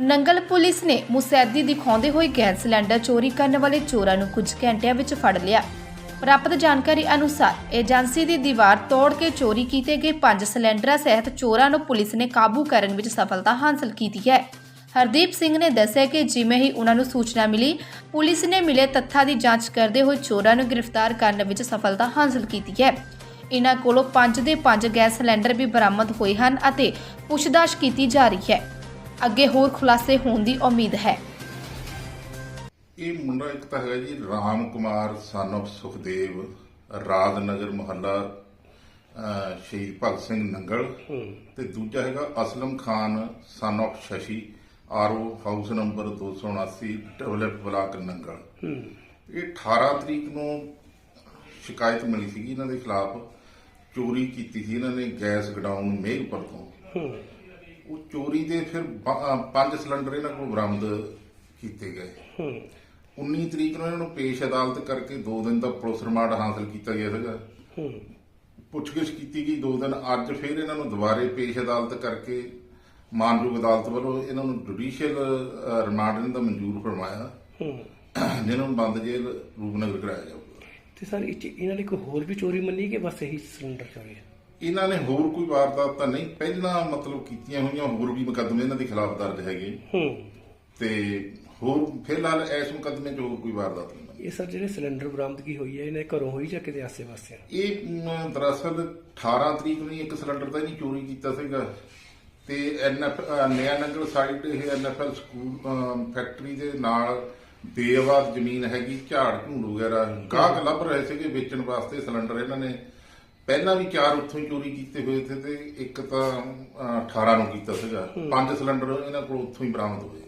Nangal police ਨੇ ਮੁਸੈਦੀ ਦਿਖਾਉਂਦੇ ਹੋਏ ਗੈਸ ਸਿਲੰਡਰ ਚੋਰੀ ਕਰਨ ਵਾਲੇ ਚੋਰਾਂ ਨੂੰ ਕੁਝ ਘੰਟਿਆਂ ਵਿੱਚ ਫੜ ਲਿਆ। ਪ੍ਰਾਪਤ ਜਾਣਕਾਰੀ ਅਨੁਸਾਰ, ਏਜੰਸੀ ਦੀ ਦੀਵਾਰ ਤੋੜ ਕੇ ਚੋਰੀ ਕੀਤੇ ਗਏ ਪੰਜ ਸਿਲੰਡਰਾਂ ਸਹਿਤ ਚੋਰਾਂ ਨੂੰ ਪੁਲਿਸ ਨੇ ਕਾਬੂ ਕਰਨ ਵਿੱਚ ਸਫਲਤਾ ਹਾਸਲ ਕੀਤੀ ਹੈ। ਹਰਦੀਪ ਸਿੰਘ ਨੇ ਦੱਸਿਆ ਕਿ ਜਿਵੇਂ ਹੀ ਉਹਨਾਂ ਨੂੰ ਸੂਚਨਾ ਮਿਲੀ, ਪੁਲਿਸ ਨੇ ਮਿਲੇ ਤੱਥਾਂ ਦੀ ਜਾਂਚ ਕਰਦੇ ਹੋਏ ਚੋਰਾਂ ਨੂੰ ਗ੍ਰਿਫਤਾਰ ਕਰਨ ਵਿੱਚ ਸਫਲਤਾ ਹਾਸਲ ਕੀਤੀ ਹੈ। ਇਹਨਾਂ ਕੋਲੋਂ ਪੰਜ ਦੇ ਪੰਜ ਗੈਸ ਸਿਲੰਡਰ ਵੀ ਬਰਾਮਦ ਹੋਏ ਹਨ ਅਤੇ ਪੁੱਛਦਾਛ ਕੀਤੀ ਜਾ ਰਹੀ ਹੈ। ਅੱਗੇ ਹੋਰ ਖੁਲਾਸੇ ਹੋਣ ਦੀ ਉਮੀਦ ਹੈ। ਇਹ ਮੁੰਡਾ ਇੱਕ ਤਾਂ ਹੈਗਾ ਜੀ ਰਾਮ ਕੁਮਾਰ son of ਸੁਖਦੇਵ ਰਾਜਨਗਰ ਮੁਹੱਲਾ ਅਹ, ਸ਼ਹੀਦ ਭਗਤ ਸਿੰਘ ਨੰਗਲ ਤੇ ਦੂਜਾ ਹੈਗਾ Aslam Khan son of Shashi RO house number 279 develop block Nangal. ਇਹ 18 ਤਰੀਕ ਨੂੰ ਸ਼ਿਕਾਇਤ ਮਿਲੀ ਸੀ ਇਹਨਾਂ ਦੇ ਖਿਲਾਫ ਚੋਰੀ ਕੀਤੀ ਸੀ ਇਹਨਾਂ ਨੇ ਗੈਸ ਗਡਾਊਨ ਮੇਘਪੁਰ ਤੋਂ। ਉਹ ਚੋਰੀ ਦੇ ਫਿਰ ਬ- ਪੰਜ ਸਿਲੰਡਰ ਇਹਨਾਂ ਕੋਲ ਬਰਾਮਦ ਕੀਤੇ ਗਏ। 19 ਤਰੀਕ ਨੂੰ ਇਹਨਾਂ ਨੂੰ ਪੇਸ਼ ਅਦਾਲਤ ਕਰਕੇ 2 ਦਿਨ ਦਾ ਪੁਲਿਸ ਰਿਮਾਂਡ ਹਾਸਲ ਕੀਤਾ ਗਿਆ ਸੀਗਾ। ਪੁੱਛਗਿੱਛ ਕੀਤੀ ਗਈ 2 ਦਿਨ ਅੱਜ ਫਿਰ ਇਹਨਾਂ ਨੂੰ ਦੁਬਾਰੇ ਪੇਸ਼ ਅਦਾਲਤ ਕਰਕੇ ਮਾਨਯੋਗ ਅਦਾਲਤ ਵੱਲੋਂ ਇਹਨਾਂ ਨੂੰ ਜੁਡੀਸ਼ੀਅਲ ਰਿਮਾਂਡ ਇਹਨਾਂ ਦਾ ਮਨਜ਼ੂਰ ਫਰਮਾਇਆ ਜਿਹਨਾਂ ਨੂੰ ਬੰਦ ਜੇਲ੍ਹ ਰੂਪਨਗਰ ਕਰਾਇਆ ਜਾਊਗਾ। ਤੇ ਸਰ ਇਹ 'ਚ ਇਹਨਾਂ ਨੇ ਕੋਈ ਹੋਰ ਵੀ ਚੋਰੀ ਮੰਨੀ ਕਿ ਬਸ ਇਹੀ ਸਿਲੰਡਰ ਚੋਰੀ ਹੈ? ਇਹਨਾਂ ਨੇ ਹੋਰ ਕੋਈ ਵਾਰਦਾਤ ਤਾਂ ਨਹੀਂ ਪਹਿਲਾਂ ਮਤਲਬ ਕੀਤੀਆਂ ਹੋਈਆਂ ਹੋਰ ਵੀ ਮੁਕੱਦਮੇ ਇਹਨਾਂ ਦੇ ਖਿਲਾਫ ਦਰਜ ਹੈਗੇ। ਹੂੰ। ਤੇ ਹੋਰ ਫਿਲਹਾਲ ਇਸ ਮੁਕੱਦਮੇ 'ਚ ਹੋਰ ਕੋਈ ਵਾਰਦਾਤ ਨਹੀਂ। ਇਹ ਸਰ ਜਿਹੜੇ ਸਿਲੰਡਰ ਬਰਾਮਦਗੀ ਹੋਈ ਹੈ ਇਹਨੇ ਘਰੋਂ ਹੋਈ ਜਾਂ ਕਿਤੇ ਆਸੇ-ਪਾਸੇ? ਇਹ ਮ, ਦਰਅਸਲ 18 ਤਰੀਕ ਨੂੰ ਇੱਕ ਸਿਲੰਡਰ ਤਾਂ ਨਹੀਂ ਚੋਰੀ ਕੀਤਾ ਸੀਗਾ। ਤੇ ਐਨਐਫ ਨਿਆ ਨੰਗਲ ਸਾਈਡ ਇਹ ਐਨਐਫਐਲ ਸਕੂਲ ਅ, ਫੈਕਟਰੀ ਦੇ ਨਾਲ ਬੇਆਬਾਦ ਜ਼ਮੀਨ ਹੈਗੀ ਝਾੜ ਝੂੜ ਵਗੈਰਾ ਗਾਹਕ ਲੱਭ ਰਹੇ ਸੀਗੇ ਵੇਚਣ ਵਾਸਤੇ ਸਿਲੰਡਰ ਇਹਨਾਂ ਨੇ। ਪਹਿਲਾਂ ਵੀ ਚਾਰ ਉੱਥੋਂ ਹੀ ਚੋਰੀ ਕੀਤੇ ਹੋਏ ਸੀ ਤੇ ਇੱਕ ਤਾਂ ਅ, 18 ਨੂੰ ਕੀਤਾ ਸੀਗਾ। ਪੰਜ ਸਿਲੰਡਰ ਇਹਨਾਂ ਕੋਲ ਉੱਥੋਂ ਹੀ ਬਰਾਮਦ ਹੋਏ।